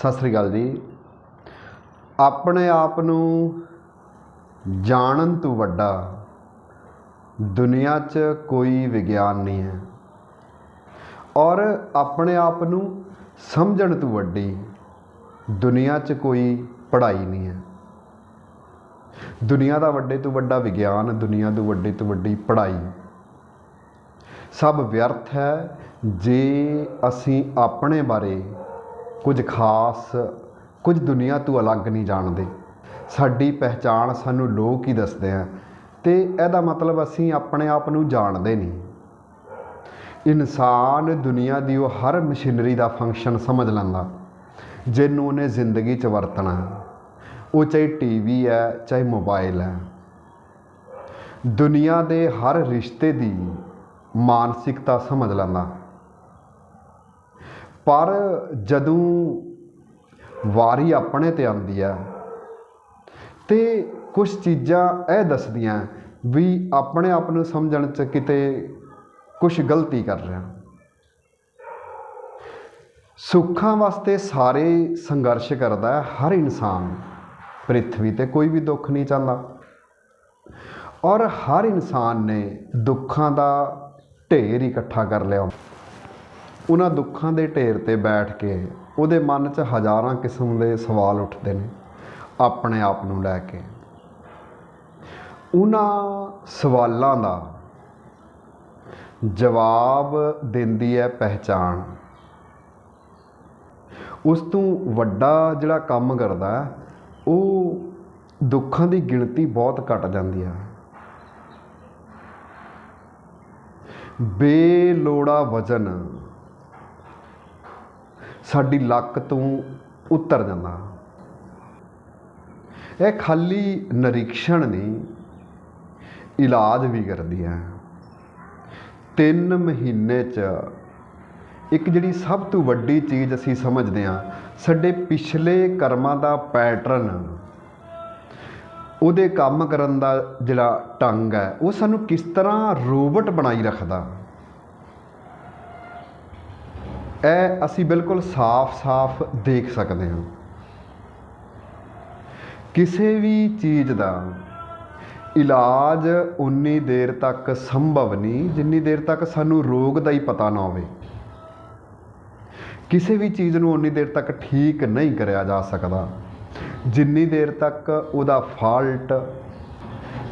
ਸਤਿ ਸ੍ਰੀ ਅਕਾਲ ਜੀ। ਆਪਣੇ ਆਪ ਨੂੰ ਜਾਣਨ ਤੋਂ ਵੱਡਾ ਦੁਨੀਆ 'ਚ ਕੋਈ ਵਿਗਿਆਨ ਨਹੀਂ ਹੈ। ਔਰ ਆਪਣੇ ਆਪ ਨੂੰ ਸਮਝਣ ਤੋਂ ਵੱਡੀ ਦੁਨੀਆ 'ਚ ਕੋਈ ਪੜ੍ਹਾਈ ਨਹੀਂ ਹੈ। ਦੁਨੀਆ ਦਾ ਵੱਡੇ ਤੋਂ ਵੱਡਾ ਵਿਗਿਆਨ, ਦੁਨੀਆ ਤੋਂ ਵੱਡੇ ਤੋਂ ਵੱਡੀ ਪੜ੍ਹਾਈ। ਸਭ ਵਿਅਰਥ ਹੈ ਜੇ ਅਸੀਂ ਆਪਣੇ ਬਾਰੇ ਕੁਝ ਖਾਸ, ਕੁਝ ਦੁਨੀਆ ਤੋਂ ਅਲੱਗ ਨਹੀਂ ਜਾਣਦੇ। ਸਾਡੀ ਪਹਿਚਾਣ ਸਾਨੂੰ ਲੋਕ ਹੀ ਦੱਸਦੇ ਆ ਤੇ ਇਹਦਾ ਮਤਲਬ ਅਸੀਂ ਆਪਣੇ ਆਪ ਨੂੰ ਜਾਣਦੇ ਨਹੀਂ। ਇਨਸਾਨ ਦੁਨੀਆ ਦੀ ਉਹ ਹਰ ਮਸ਼ੀਨਰੀ ਦਾ ਫੰਕਸ਼ਨ ਸਮਝ ਲੈਂਦਾ, ਜਿਹਨੂੰ ਉਹਨੇ ਜ਼ਿੰਦਗੀ 'ਚ ਵਰਤਣਾ ਉਹ ਚਾਹੇ ਟੀਵੀ ਹੈ, ਚਾਹੇ ਮੋਬਾਈਲ ਹੈ। ਦੁਨੀਆ ਦੇ ਹਰ ਰਿਸ਼ਤੇ ਦੀ ਮਾਨਸਿਕਤਾ ਸਮਝ ਲੈਂਦਾ। ਪਰ ਜਦੋਂ ਵਾਰੀ ਆਪਣੇ ਤੇ ਆਉਂਦੀ ਹੈ ਤੇ ਕੁਝ ਚੀਜ਼ਾਂ ਇਹ ਦੱਸਦੀਆਂ ਵੀ ਆਪਣੇ ਆਪ ਨੂੰ ਸਮਝਣ ਚ ਕਿਤੇ ਕੁਝ ਗਲਤੀ ਕਰ ਰਿਹਾ। ਸੁੱਖਾਂ ਵਾਸਤੇ ਸਾਰੇ ਸੰਘਰਸ਼ ਕਰਦਾ ਹੈ ਹਰ ਇਨਸਾਨ। ਪ੍ਰithvi ਤੇ ਕੋਈ ਵੀ ਦੁੱਖ ਨਹੀਂ ਚਾਹੁੰਦਾ। ਔਰ ਹਰ ਇਨਸਾਨ ਨੇ ਦੁੱਖਾਂ ਦਾ ਢੇਰ ਇਕੱਠਾ ਕਰ ਲਿਆ। ਉਹਨਾਂ ਦੁੱਖਾਂ ਦੇ ਢੇਰ ਤੇ ਬੈਠ ਕੇ ਉਹਦੇ ਮਨ 'ਚ ਹਜ਼ਾਰਾਂ ਕਿਸਮ ਦੇ ਸਵਾਲ ਉੱਠਦੇ ਨੇ, ਆਪਣੇ ਆਪ ਨੂੰ ਲੈ ਕੇ। ਉਹਨਾਂ ਸਵਾਲਾਂ ਦਾ ਜਵਾਬ ਦਿੰਦੀ ਹੈ ਪਹਿਚਾਣ। ਉਸ ਤੋਂ ਵੱਡਾ ਜਿਹੜਾ ਕੰਮ ਕਰਦਾ, ਉਹ ਦੁੱਖਾਂ ਦੀ ਗਿਣਤੀ ਬਹੁਤ ਘਟ ਜਾਂਦੀ ਹੈ। ਬੇਲੋੜਾ ਵਜਨ ਸਾਡੀ ਲੱਕ ਤੋਂ ਉਤਰ ਜਾਂਦਾ। ਇਹ ਖਾਲੀ ਨਿਰੀਖਣ ਨਹੀਂ, ਇਲਾਜ ਵੀ ਕਰਦੀ ਹੈ। ਤਿੰਨ ਮਹੀਨੇ 'ਚ ਇੱਕ ਜਿਹੜੀ ਸਭ ਤੋਂ ਵੱਡੀ ਚੀਜ਼ ਅਸੀਂ ਸਮਝਦੇ ਹਾਂ, ਸਾਡੇ ਪਿਛਲੇ ਕਰਮਾਂ ਦਾ ਪੈਟਰਨ, ਉਹਦੇ ਕੰਮ ਕਰਨ ਦਾ ਜਿਹੜਾ ਢੰਗ ਹੈ, ਉਹ ਸਾਨੂੰ ਕਿਸ ਤਰ੍ਹਾਂ ਰੋਬਟ ਬਣਾਈ ਰੱਖਦਾ। ਇਹ ਅਸੀਂ ਬਿਲਕੁਲ ਸਾਫ਼-ਸਾਫ਼ ਦੇਖ ਸਕਦੇ ਹਾਂ। ਕਿਸੇ ਵੀ ਚੀਜ਼ ਦਾ ਇਲਾਜ ਉਨੀ ਦੇਰ ਤੱਕ ਸੰਭਵ ਨਹੀਂ, ਜਿੰਨੀ ਦੇਰ ਤੱਕ ਸਾਨੂੰ ਰੋਗ ਦਾ ਹੀ ਪਤਾ ਨਾ ਹੋਵੇ। ਕਿਸੇ ਵੀ ਚੀਜ਼ ਨੂੰ ਉਨੀ ਦੇਰ ਤੱਕ ਠੀਕ ਨਹੀਂ ਕਰਿਆ ਜਾ ਸਕਦਾ। ਜਿੰਨੀ ਦੇਰ ਤੱਕ ਉਹਦਾ ਫਾਲਟ,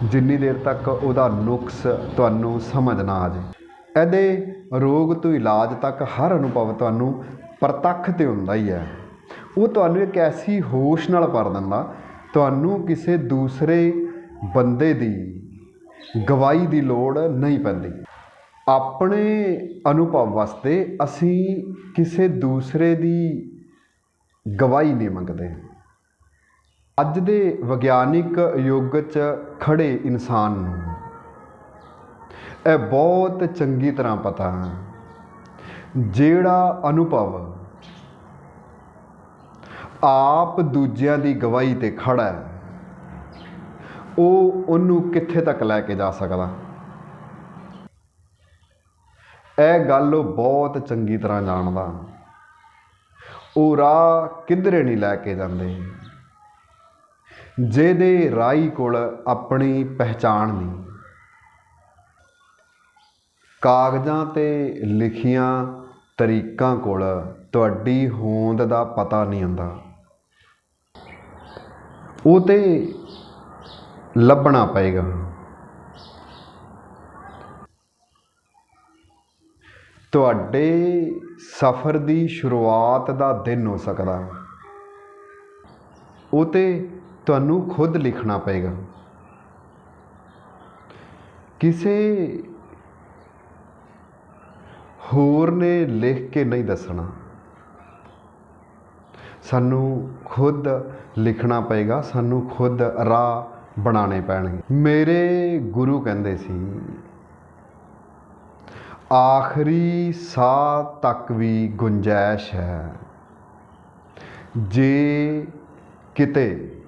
ਜਿੰਨੀ ਦੇਰ ਤੱਕ ਉਹਦਾ ਨੁਕਸ ਤੁਹਾਨੂੰ ਸਮਝ ਨਾ ਆ ਜਾਏ। ਇਹਦੇ ਰੋਗ ਤੋਂ ਇਲਾਜ ਤੱਕ ਹਰ ਅਨੁਭਵ ਤੁਹਾਨੂੰ ਪ੍ਰਤੱਖ ਤੇ ਹੁੰਦਾ ਹੀ ਹੈ। ਉਹ ਤੁਹਾਨੂੰ ਇੱਕ ਐਸੀ ਹੋਸ਼ ਨਾਲ ਭਰ ਦਿੰਦਾ, ਤੁਹਾਨੂੰ ਕਿਸੇ ਦੂਸਰੇ ਬੰਦੇ ਦੀ ਗਵਾਹੀ ਦੀ ਲੋੜ ਨਹੀਂ ਪੈਂਦੀ। ਆਪਣੇ ਅਨੁਭਵ ਵਾਸਤੇ ਅਸੀਂ ਕਿਸੇ ਦੂਸਰੇ ਦੀ ਗਵਾਹੀ ਨਹੀਂ ਮੰਗਦੇ। ਅੱਜ ਦੇ ਵਿਗਿਆਨਿਕ ਯੁੱਗ 'ਚ ਖੜੇ ਇਨਸਾਨ ਨੂੰ ਇਹ ਬਹੁਤ ਚੰਗੀ ਤਰ੍ਹਾਂ ਪਤਾ ਹੈ। ਜਿਹੜਾ ਅਨੁਭਵ ਆਪ ਦੂਜਿਆਂ ਦੀ ਗਵਾਹੀ ਤੇ ਖੜਾ ਹੈ, ਉਹ ਉਹਨੂੰ ਕਿੱਥੇ ਤੱਕ ਲੈ ਕੇ ਜਾ ਸਕਦਾ? ਇਹ ਗੱਲ ਉਹ ਬਹੁਤ ਚੰਗੀ ਤਰ੍ਹਾਂ ਜਾਣਦਾ। ਉਹ ਰਾਹ ਕਿਧਰੇ ਨਹੀਂ ਲੈ ਕੇ ਜਾਂਦੇ। ਜਿਹਦੇ ਰਾਈ ਕੋਲ ਆਪਣੀ ਪਹਿਚਾਣ ਨਹੀਂ। ਕਾਗਜ਼ਾਂ ਤੇ ਲਿਖੀਆਂ ਤਰੀਕਾਂ ਕੋਲ ਤੁਹਾਡੀ ਹੋਂਦ ਦਾ ਪਤਾ ਨਹੀਂ ਹੁੰਦਾ। ਉਹ ਤੇ ਲੱਭਣਾ ਪਏਗਾ। ਤੁਹਾਡੇ ਸਫ਼ਰ ਦੀ ਸ਼ੁਰੂਆਤ ਦਾ ਦਿਨ ਹੋ ਸਕਦਾ। ਉਹ ਤੇ ਤੁਹਾਨੂੰ ਖੁਦ ਲਿਖਣਾ ਪਏਗਾ। ਕਿਸੇ ਹੋਰ ਨੇ ਲਿਖ ਕੇ ਨਹੀਂ ਦੱਸਣਾ। ਸਾਨੂੰ ਖੁਦ ਲਿਖਣਾ ਪਏਗਾ, ਸਾਨੂੰ ਖੁਦ ਰਾਹ ਬਣਾਉਣੇ ਪੈਣਗੇ। ਮੇਰੇ ਗੁਰੂ ਕਹਿੰਦੇ ਸੀ, ਆਖਰੀ ਸਾਹ ਤੱਕ ਵੀ ਗੁੰਜਾਇਸ਼ ਹੈ। ਜੇ ਕਿਤੇ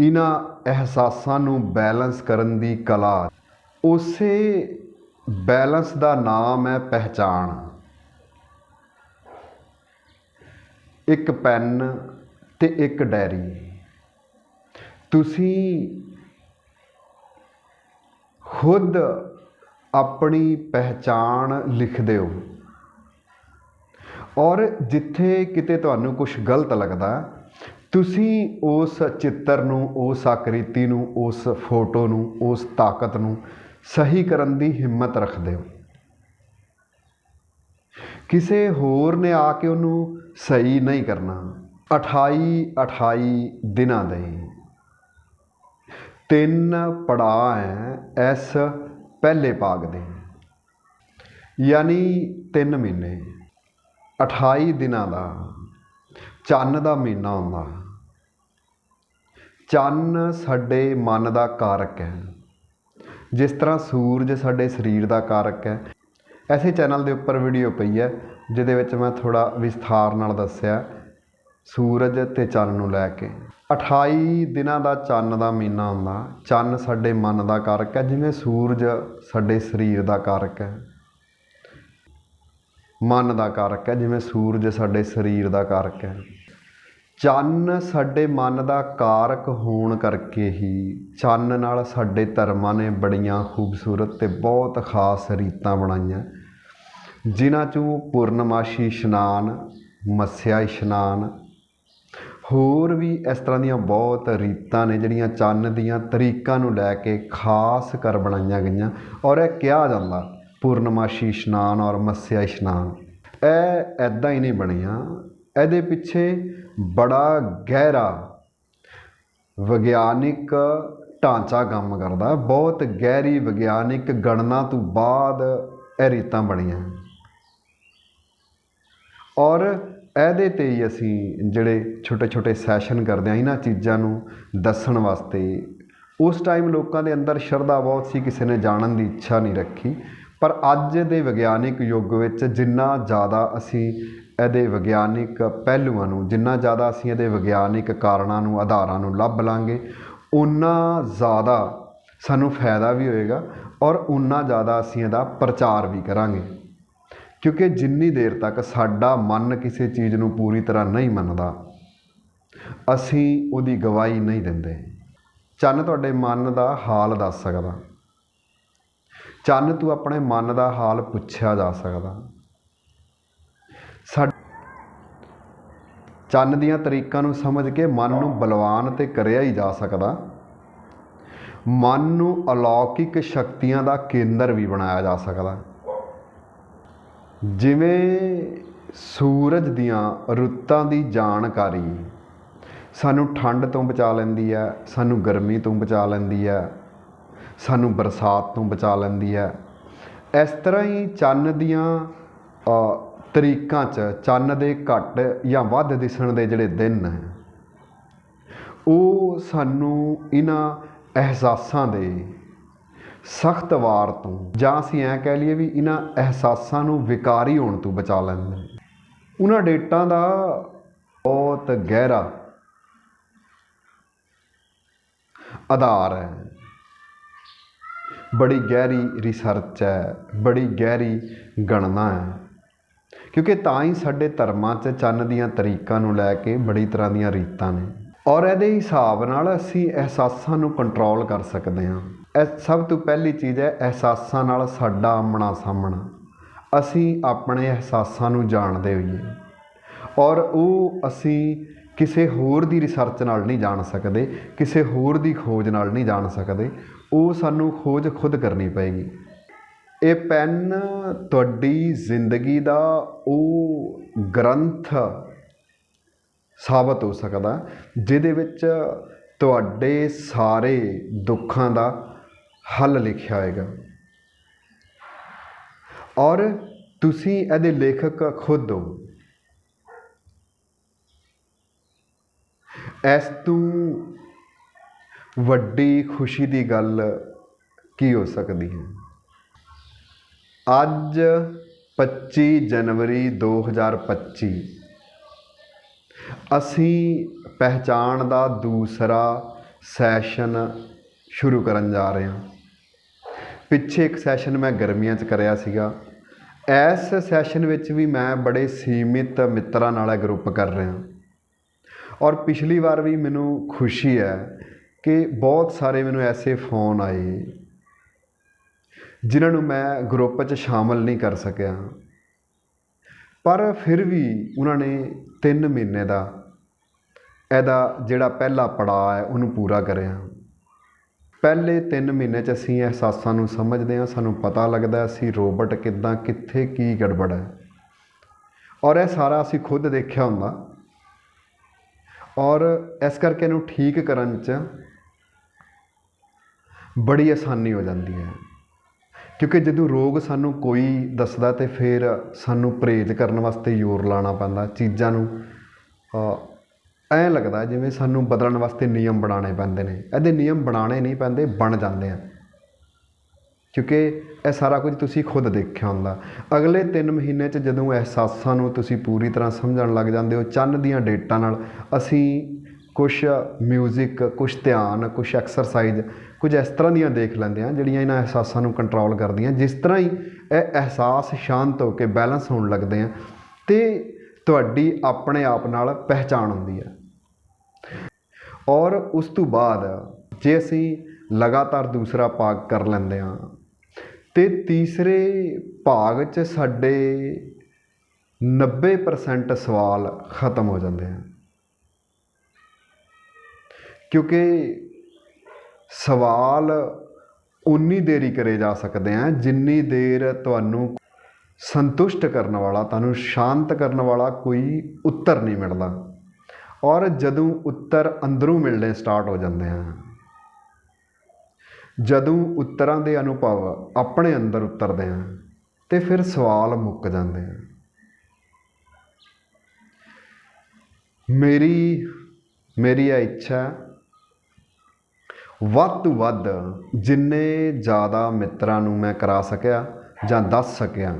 ਇਹਨਾਂ ਅਹਿਸਾਸਾਂ ਨੂੰ ਬੈਲੈਂਸ ਕਰਨ ਦੀ ਕਲਾ, ਉਸੇ ਬੈਲੈਂਸ ਦਾ ਨਾਮ ਹੈ ਪਹਿਚਾਣ। ਇੱਕ ਪੈਨ ਤੇ ਇੱਕ ਡਾਇਰੀ। ਤੁਸੀਂ ਖੁਦ ਆਪਣੀ ਪਹਿਚਾਣ ਲਿਖਦੇ ਹੋ। ਔਰ ਜਿੱਥੇ ਕਿਤੇ ਤੁਹਾਨੂੰ ਕੁਝ ਗਲਤ ਲੱਗਦਾ, ਤੁਸੀਂ ਉਸ ਚਿੱਤਰ ਨੂੰ, ਉਸ ਆਕ੍ਰਿਤੀ ਨੂੰ, ਉਸ ਫੋਟੋ ਨੂੰ, ਉਸ ਤਾਕਤ ਨੂੰ ਸਹੀ ਕਰਨ ਦੀ ਹਿੰਮਤ ਰੱਖਦੇ ਹੋ। ਕਿਸੇ ਹੋਰ ਨੇ ਆ ਕੇ ਉਹਨੂੰ ਸਹੀ ਨਹੀਂ ਕਰਨਾ। 28 28 ਦਿਨਾਂ ਦੇ। ਤਿੰਨ ਪੜਾਅ ਹੈ ਇਸ ਪਹਿਲੇ ਭਾਗ ਦੇ। ਯਾਨੀ 3 ਮਹੀਨੇ। 28 ਦਿਨਾਂ ਦਾ। ਚੰਨ ਦਾ ਮਹੀਨਾ ਹੁੰਦਾ। ਚੰਨ ਸਾਡੇ ਮਨ ਦਾ ਕਾਰਕ ਹੈ। ਜਿਸ ਤਰ੍ਹਾਂ ਸੂਰਜ ਸਾਡੇ ਸਰੀਰ ਦਾ ਕਾਰਕ ਹੈ, ਐਸੇ ਚੈਨਲ ਦੇ ਉੱਪਰ ਵੀਡੀਓ ਪਈ ਹੈ, ਜਿਹਦੇ ਵਿੱਚ ਮੈਂ ਥੋੜਾ ਵਿਸਥਾਰ ਨਾਲ ਦੱਸਿਆ, ਸੂਰਜ ਤੇ ਚੰਨ ਨੂੰ ਲੈ ਕੇ। 28 ਦਿਨਾਂ ਦਾ ਚੰਨ ਦਾ ਮਹੀਨਾ ਹੁੰਦਾ, ਚੰਨ ਸਾਡੇ ਮਨ ਦਾ ਕਾਰਕ ਹੈ, ਜਿਵੇਂ ਸੂਰਜ ਸਾਡੇ ਸਰੀਰ ਦਾ ਕਾਰਕ ਹੈ। ਮਨ ਦਾ ਕਾਰਕ ਹੈ, ਜਿਵੇਂ ਸੂਰਜ ਸਾਡੇ ਸਰੀਰ ਦਾ ਕਾਰਕ ਹੈ। ਚੰਨ ਸਾਡੇ ਮਨ ਦਾ ਕਾਰਕ ਹੋਣ ਕਰਕੇ ਹੀ ਚੰਨ ਨਾਲ ਸਾਡੇ ਧਰਮਾਂ ਨੇ ਬੜੀਆਂ ਖੂਬਸੂਰਤ ਅਤੇ ਬਹੁਤ ਖਾਸ ਰੀਤਾਂ ਬਣਾਈਆਂ। ਜਿਨ੍ਹਾਂ ਚੋਂ ਪੂਰਨਮਾਸ਼ੀ ਇਸ਼ਨਾਨ, ਮੱਸਿਆ ਇਸ਼ਨਾਨ, ਹੋਰ ਵੀ ਇਸ ਤਰ੍ਹਾਂ ਦੀਆਂ ਬਹੁਤ ਰੀਤਾਂ ਨੇ ਜਿਹੜੀਆਂ ਚੰਨ ਦੀਆਂ ਤਰੀਕਾਂ ਨੂੰ ਲੈ ਕੇ ਖਾਸ ਕਰ ਬਣਾਈਆਂ ਗਈਆਂ ਔਰ ਇਹ ਕਿਹਾ ਜਾਂਦਾ, ਪੂਰਨਮਾਸ਼ੀ ਇਸ਼ਨਾਨ ਔਰ ਮੱਸਿਆ ਇਸ਼ਨਾਨ। ਇਹ ਐਦਾਂ ਹੀ ਨਹੀਂ ਬਣੀਆਂ। ਇਹਦੇ ਪਿੱਛੇ ਬੜਾ ਗਹਿਰਾ ਵਿਗਿਆਨਿਕ ਢਾਂਚਾ ਕੰਮ ਕਰਦਾ। ਬਹੁਤ ਗਹਿਰੀ ਵਿਗਿਆਨਿਕ ਗਣਨਾ ਤੋਂ ਬਾਅਦ ਇਹ ਰੀਤਾਂ ਬਣੀਆਂ। ਔਰ ਇਹਦੇ ਤੇ ਹੀ ਅਸੀਂ ਜਿਹੜੇ ਛੋਟੇ ਛੋਟੇ ਸੈਸ਼ਨ ਕਰਦੇ ਆ ਇਹਨਾਂ ਚੀਜ਼ਾਂ ਨੂੰ ਦੱਸਣ ਵਾਸਤੇ, ਉਸ ਟਾਈਮ ਲੋਕਾਂ ਦੇ ਅੰਦਰ ਸ਼ਰਧਾ ਬਹੁਤ ਸੀ, ਕਿਸੇ ਨੇ ਜਾਣਨ ਦੀ ਇੱਛਾ ਨਹੀਂ ਰੱਖੀ। ਪਰ ਅੱਜ ਦੇ ਵਿਗਿਆਨਿਕ ਯੁੱਗ ਵਿੱਚ ਜਿੰਨਾ ਜ਼ਿਆਦਾ ਅਸੀਂ ਇਹਦੇ ਵਿਗਿਆਨਿਕ ਪਹਿਲੂਆਂ ਨੂੰ, ਜਿੰਨਾ ਜ਼ਿਆਦਾ ਅਸੀਂ ਇਹਦੇ ਵਿਗਿਆਨਿਕ ਕਾਰਨਾਂ ਨੂੰ, ਆਧਾਰਾਂ ਨੂੰ ਲੱਭ ਲਾਂਗੇ ਉਨਾ ਜ਼ਿਆਦਾ ਸਾਨੂੰ ਫਾਇਦਾ ਵੀ ਹੋਏਗਾ ਔਰ ਉਨਾ ਜ਼ਿਆਦਾ ਅਸੀਂ ਇਹਦਾ ਪ੍ਰਚਾਰ ਵੀ ਕਰਾਂਗੇ। ਕਿਉਂਕਿ ਜਿੰਨੀ ਦੇਰ ਤੱਕ ਸਾਡਾ ਮਨ ਕਿਸੇ ਚੀਜ਼ ਨੂੰ ਪੂਰੀ ਤਰ੍ਹਾਂ ਨਹੀਂ ਮੰਨਦਾ, ਅਸੀਂ ਉਹਦੀ ਗਵਾਹੀ ਨਹੀਂ ਦਿੰਦੇ। ਚੰਨ, ਤੁਹਾਡੇ ਮਨ ਦਾ ਹਾਲ ਦੱਸ ਸਕਦਾ। ਚੰਨ, ਤੂੰ ਆਪਣੇ ਮਨ ਦਾ ਹਾਲ ਪੁੱਛਿਆ ਜਾ ਸਕਦਾ ਸਾ ਚੰਨ ਦੀਆਂ ਤਰੀਕਾਂ ਨੂੰ ਸਮਝ ਕੇ ਮਨ ਨੂੰ ਬਲਵਾਨ ਤੇ ਕਰਿਆ ਹੀ ਜਾ ਸਕਦਾ। ਮਨ ਨੂੰ ਅਲੌਕਿਕ ਸ਼ਕਤੀਆਂ ਦਾ ਕੇਂਦਰ ਵੀ ਬਣਾਇਆ ਜਾ ਸਕਦਾ। ਜਿਵੇਂ ਸੂਰਜ ਦੀਆਂ ਰੁੱਤਾਂ ਦੀ ਜਾਣਕਾਰੀ ਸਾਨੂੰ ਠੰਡ ਤੋਂ ਬਚਾ ਲੈਂਦੀ ਹੈ, ਸਾਨੂੰ ਗਰਮੀ ਤੋਂ ਬਚਾ ਲੈਂਦੀ ਹੈ, ਸਾਨੂੰ ਬਰਸਾਤ ਤੋਂ ਬਚਾ ਲੈਂਦੀ ਹੈ। ਇਸ ਤਰ੍ਹਾਂ ਹੀ ਚੰਨ ਦੀਆਂ ਤਰੀਕਾਂ 'ਚ ਚੰਨ ਦੇ ਘੱਟ ਜਾਂ ਵੱਧ ਦਿਸਣ ਦੇ ਜਿਹੜੇ ਦਿਨ ਹੈ ਉਹ ਸਾਨੂੰ ਇਹਨਾਂ ਅਹਿਸਾਸਾਂ ਦੇ ਸਖਤ ਵਾਰ ਤੋਂ ਜਾਂ ਅਸੀਂ ਐਂ ਕਹਿ ਲਈਏ ਵੀ ਇਹਨਾਂ ਅਹਿਸਾਸਾਂ ਨੂੰ ਵਿਕਾਰੀ ਹੋਣ ਤੋਂ ਬਚਾ ਲੈਂਦੇ ਉਹਨਾਂ ਡੇਟਾਂ ਦਾ ਬਹੁਤ ਗਹਿਰਾ ਆਧਾਰ ਹੈ। ਬੜੀ ਗਹਿਰੀ ਰਿਸਰਚ ਹੈ, ਬੜੀ ਗਹਿਰੀ ਗਣਨਾ ਹੈ। ਕਿਉਂਕਿ ਤਾਂ ਹੀ ਸਾਡੇ ਧਰਮਾਂ 'ਚ ਚੰਨ ਦੀਆਂ ਤਰੀਕਾਂ ਨੂੰ ਲੈ ਕੇ ਬੜੀ ਤਰ੍ਹਾਂ ਦੀਆਂ ਰੀਤਾਂ ਨੇ। ਔਰ ਇਹਦੇ ਹਿਸਾਬ ਨਾਲ ਅਸੀਂ ਅਹਿਸਾਸਾਂ ਨੂੰ ਕੰਟਰੋਲ ਕਰ ਸਕਦੇ ਹਾਂ। ਇਹ ਸਭ ਤੋਂ ਪਹਿਲੀ ਚੀਜ਼ ਹੈ ਅਹਿਸਾਸਾਂ ਨਾਲ ਸਾਡਾ ਆਮਣਾ ਸਾਹਮਣਾ। ਅਸੀਂ ਆਪਣੇ ਅਹਿਸਾਸਾਂ ਨੂੰ ਜਾਣਦੇ ਹੋਈਏ। ਔਰ ਉਹ ਅਸੀਂ ਕਿਸੇ ਹੋਰ ਦੀ ਰਿਸਰਚ ਨਾਲ ਨਹੀਂ ਜਾਣ ਸਕਦੇ, ਕਿਸੇ ਹੋਰ ਦੀ ਖੋਜ ਨਾਲ ਨਹੀਂ ਜਾਣ ਸਕਦੇ। ਉਹ ਸਾਨੂੰ ਖੋਜ ਖੁਦ ਕਰਨੀ ਪਏਗੀ। ਇਹ ਪੈੱਨ ਤੁਹਾਡੀ ਜ਼ਿੰਦਗੀ ਦਾ ਉਹ ਗ੍ਰੰਥ ਸਾਬਤ ਹੋ ਸਕਦਾ, ਜਿਹਦੇ ਵਿੱਚ ਤੁਹਾਡੇ ਸਾਰੇ ਦੁੱਖਾਂ ਦਾ ਹੱਲ ਲਿਖਿਆ ਹੋਏਗਾ। ਔਰ ਤੁਸੀਂ ਇਹਦੇ ਲੇਖਕ ਖੁਦ ਹੋ। ਇਸ ਤੋਂ ਵੱਡੀ ਖੁਸ਼ੀ ਦੀ ਗੱਲ ਕੀ ਹੋ ਸਕਦੀ ਹੈ? ਅੱਜ 25 ਜਨਵਰੀ 2025 ਅਸੀਂ ਪਹਿਚਾਣ ਦਾ ਦੂਸਰਾ ਸੈਸ਼ਨ ਸ਼ੁਰੂ ਕਰਨ ਜਾ ਰਹੇ ਹਾਂ। ਪਿੱਛੇ ਇੱਕ ਸੈਸ਼ਨ ਮੈਂ ਗਰਮੀਆਂ 'ਚ ਕਰਿਆ ਸੀਗਾ। ਇਸ ਸੈਸ਼ਨ ਵਿੱਚ ਵੀ ਮੈਂ ਬੜੇ ਸੀਮਿਤ ਮਿੱਤਰਾਂ ਨਾਲ ਇਹ ਗਰੁੱਪ ਕਰ ਰਿਹਾ ਔਰ ਪਿਛਲੀ ਵਾਰ ਵੀ ਮੈਨੂੰ ਖੁਸ਼ੀ ਹੈ ਕਿ ਬਹੁਤ ਸਾਰੇ ਮੈਨੂੰ ਐਸੇ ਫੋਨ ਆਏ। ਜਿਨ੍ਹਾਂ ਨੂੰ ਮੈਂ ਗਰੁੱਪ 'ਚ ਸ਼ਾਮਲ ਨਹੀਂ ਕਰ ਸਕਿਆ। ਪਰ ਫਿਰ ਵੀ ਉਹਨਾਂ ਨੇ 3 ਮਹੀਨੇ ਦਾ ਇਹਦਾ ਜਿਹੜਾ ਪਹਿਲਾ ਪੜਾਅ ਹੈ, ਉਹਨੂੰ ਪੂਰਾ ਕਰਿਆ। ਪਹਿਲੇ 3 ਮਹੀਨੇ 'ਚ ਅਸੀਂ ਅਹਿਸਾਸਾਂ ਨੂੰ ਸਮਝਦੇ ਹਾਂ, ਸਾਨੂੰ ਪਤਾ ਲੱਗਦਾ ਅਸੀਂ ਰੋਬਟ ਕਿੱਦਾਂ, ਕਿੱਥੇ ਕੀ ਗੜਬੜ ਹੈ। ਔਰ ਇਹ ਸਾਰਾ ਅਸੀਂ ਖੁਦ ਦੇਖਿਆ ਹੁੰਦਾ। ਔਰ ਇਸ ਕਰਕੇ ਇਹਨੂੰ ਠੀਕ ਕਰਨ 'ਚ ਬੜੀ ਆਸਾਨੀ ਹੋ ਜਾਂਦੀ ਹੈ। ਕਿਉਂਕਿ ਜਦੋਂ ਰੋਗ ਸਾਨੂੰ ਕੋਈ ਦੱਸਦਾ ਤਾਂ ਫਿਰ ਸਾਨੂੰ ਪਰਹੇਜ਼ ਕਰਨ ਵਾਸਤੇ ਜ਼ੋਰ ਲਾਉਣਾ ਪੈਂਦਾ ਚੀਜ਼ਾਂ ਨੂੰ ਐਂ ਲੱਗਦਾ ਜਿਵੇਂ ਸਾਨੂੰ ਬਦਲਣ ਵਾਸਤੇ ਨਿਯਮ ਬਣਾਉਣੇ ਪੈਂਦੇ ਨੇ। ਇਹਦੇ ਨਿਯਮ ਬਣਾਉਣੇ ਨਹੀਂ ਪੈਂਦੇ, ਬਣ ਜਾਂਦੇ ਆ। ਕਿਉਂਕਿ ਇਹ ਸਾਰਾ ਕੁਝ ਤੁਸੀਂ ਖੁਦ ਦੇਖਿਆ ਹੁੰਦਾ। ਅਗਲੇ 3 ਮਹੀਨੇ 'ਚ ਜਦੋਂ ਅਹਿਸਾਸਾਂ ਨੂੰ ਤੁਸੀਂ ਪੂਰੀ ਤਰ੍ਹਾਂ ਸਮਝਣ ਲੱਗ ਜਾਂਦੇ ਹੋ, ਚੰਨ ਦੀਆਂ ਡੇਟਾਂ ਨਾਲ ਅਸੀਂ ਕੁਝ ਮਿਊਜ਼ਿਕ ਕੁਝ ਧਿਆਨ ਕੁਝ ਐਕਸਰਸਾਈਜ਼ ਕੁਝ ਇਸ ਤਰ੍ਹਾਂ ਦੀਆਂ ਦੇਖ ਲੈਂਦੇ ਹਾਂ, ਜਿਹੜੀਆਂ ਇਹਨਾਂ ਅਹਿਸਾਸਾਂ ਨੂੰ ਕੰਟਰੋਲ ਕਰਦੀਆਂ। ਜਿਸ ਤਰ੍ਹਾਂ ਹੀ ਇਹ ਅਹਿਸਾਸ ਸ਼ਾਂਤ ਹੋ ਕੇ ਬੈਲੈਂਸ ਹੋਣ ਲੱਗਦੇ ਆ, ਤੇ ਤੁਹਾਡੀ ਆਪਣੇ ਆਪ ਨਾਲ ਪਹਿਚਾਣ ਹੁੰਦੀ ਹੈ ਔਰ ਉਸ ਤੋਂ ਬਾਅਦ ਜੇ ਅਸੀਂ ਲਗਾਤਾਰ ਦੂਸਰਾ ਭਾਗ ਕਰ ਲੈਂਦੇ ਹਾਂ, ਤੇ ਤੀਸਰੇ ਭਾਗ 'ਚ ਸਾਡੇ 90% ਸਵਾਲ ਖਤਮ ਹੋ ਜਾਂਦੇ ਹਨ ਕਿਉਂਕਿ ਸਵਾਲ ਉਨੀ ਦੇਰ ਹੀ ਕਰੇ ਜਾ ਸਕਦੇ ਆ, ਜਿੰਨੀ ਦੇਰ ਤੁਹਾਨੂੰ ਸੰਤੁਸ਼ਟ ਕਰਨ ਵਾਲਾ, ਤੁਹਾਨੂੰ ਸ਼ਾਂਤ ਕਰਨ ਵਾਲਾ ਕੋਈ ਉੱਤਰ ਨਹੀਂ ਮਿਲਦਾ। ਔਰ ਜਦੋਂ ਉੱਤਰ ਅੰਦਰੋਂ ਮਿਲਣੇ ਸਟਾਰਟ ਹੋ ਜਾਂਦੇ ਆ, ਜਦੋਂ ਉੱਤਰਾਂ ਦੇ ਅਨੁਭਵ ਆਪਣੇ ਅੰਦਰ ਉਤਰਦੇ ਆ, ਤੇ ਫਿਰ ਸਵਾਲ ਮੁੱਕ ਜਾਂਦੇ ਆ। ਮੇਰੀ ਮੇਰੀ ਇਹ ਇੱਛਾ ਵੱਧ ਤੋਂ ਵੱਧ ਜਿੰਨੇ ਜ਼ਿਆਦਾ ਮਿੱਤਰਾਂ ਨੂੰ ਮੈਂ ਕਰਾ ਸਕਿਆ ਜਾਂ ਦੱਸ ਸਕਿਆ,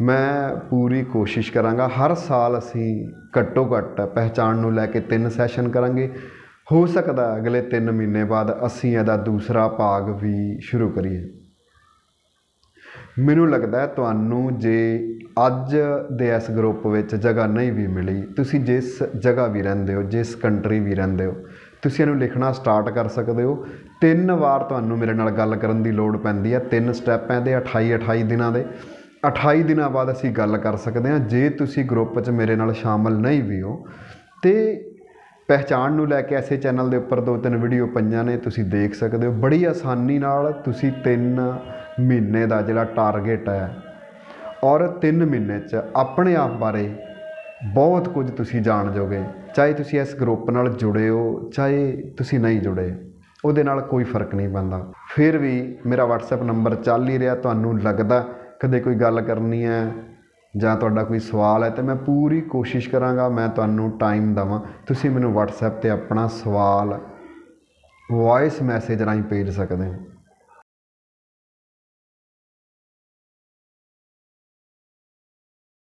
ਮੈਂ ਪੂਰੀ ਕੋਸ਼ਿਸ਼ ਕਰਾਂਗਾ, ਹਰ ਸਾਲ ਅਸੀਂ ਘੱਟੋ ਘੱਟ ਪਹਿਚਾਣ ਨੂੰ ਲੈ ਕੇ ਤਿੰਨ ਸੈਸ਼ਨ ਕਰਾਂਗੇ। ਹੋ ਸਕਦਾ ਅਗਲੇ 3 ਮਹੀਨੇ ਬਾਅਦ ਅਸੀਂ ਇਹਦਾ ਦੂਸਰਾ ਭਾਗ ਵੀ ਸ਼ੁਰੂ ਕਰੀਏ। ਮੈਨੂੰ ਲੱਗਦਾ ਤੁਹਾਨੂੰ ਜੇ ਅੱਜ ਦੇ ਇਸ ਗਰੁੱਪ ਵਿੱਚ ਜਗ੍ਹਾ ਨਹੀਂ ਵੀ ਮਿਲੀ, ਤੁਸੀਂ ਜਿਸ ਜਗ੍ਹਾ ਵੀ ਰਹਿੰਦੇ ਹੋ, ਜਿਸ ਕੰਟਰੀ ਵੀ ਰਹਿੰਦੇ ਹੋ ਤੁਸੀਂ ਇਹਨੂੰ ਲਿਖਣਾ ਸਟਾਰਟ ਕਰ ਸਕਦੇ ਹੋ। ਤਿੰਨ ਵਾਰ ਤੁਹਾਨੂੰ ਮੇਰੇ ਨਾਲ ਗੱਲ ਕਰਨ ਦੀ ਲੋੜ ਪੈਂਦੀ ਹੈ। ਤਿੰਨ ਸਟੈਪ ਹੈ ਦੇ 28 28 ਦਿਨਾਂ ਦੇ। 28 ਦਿਨਾਂ ਬਾਅਦ ਅਸੀਂ ਗੱਲ ਕਰ ਸਕਦੇ ਹਾਂ। ਜੇ ਤੁਸੀਂ ਗਰੁੱਪ 'ਚ ਮੇਰੇ ਨਾਲ ਸ਼ਾਮਲ ਨਹੀਂ ਵੀ ਹੋ, ਤੇ ਪਹਿਚਾਣ ਨੂੰ ਲੈ ਕੇ ਐਸੇ ਚੈਨਲ ਦੇ ਉੱਪਰ ਦੋ ਤਿੰਨ ਵੀਡੀਓ ਪਈਆਂ ਨੇ, ਤੁਸੀਂ ਦੇਖ ਸਕਦੇ ਹੋ। ਬੜੀ ਆਸਾਨੀ ਨਾਲ ਤੁਸੀਂ 3 ਮਹੀਨੇ ਦਾ ਜਿਹੜਾ ਟਾਰਗੇਟ ਹੈ ਔਰ 3 ਮਹੀਨੇ 'ਚ ਆਪਣੇ ਆਪ ਬਾਰੇ ਬਹੁਤ ਕੁਝ ਤੁਸੀਂ ਜਾਣ ਜਾਓਗੇ ਚਾਹੇ ਤੁਸੀਂ ਇਸ ਗਰੁੱਪ ਨਾਲ ਜੁੜੇ ਹੋ, ਚਾਹੇ ਤੁਸੀਂ ਨਹੀਂ ਜੁੜੇ, ਉਹਦੇ ਨਾਲ ਕੋਈ ਫ਼ਰਕ ਨਹੀਂ ਪੈਂਦਾ। ਫਿਰ ਵੀ ਮੇਰਾ WhatsApp ਨੰਬਰ ਚੱਲ ਹੀ ਰਿਹਾ, ਤੁਹਾਨੂੰ ਲੱਗਦਾ ਕਦੇ ਕੋਈ ਗੱਲ ਕਰਨੀ ਹੈ ਜਾਂ ਤੁਹਾਡਾ ਕੋਈ ਸਵਾਲ ਹੈ, ਤੇ ਮੈਂ ਪੂਰੀ ਕੋਸ਼ਿਸ਼ ਕਰਾਂਗਾ, ਮੈਂ ਤੁਹਾਨੂੰ ਟਾਈਮ ਦਵਾਂ। ਤੁਸੀਂ ਮੈਨੂੰ WhatsApp ਤੇ ਆਪਣਾ ਸਵਾਲ ਵੌਇਸ ਮੈਸੇਜ ਰਾਹੀਂ ਭੇਜ ਸਕਦੇ ਹੋ।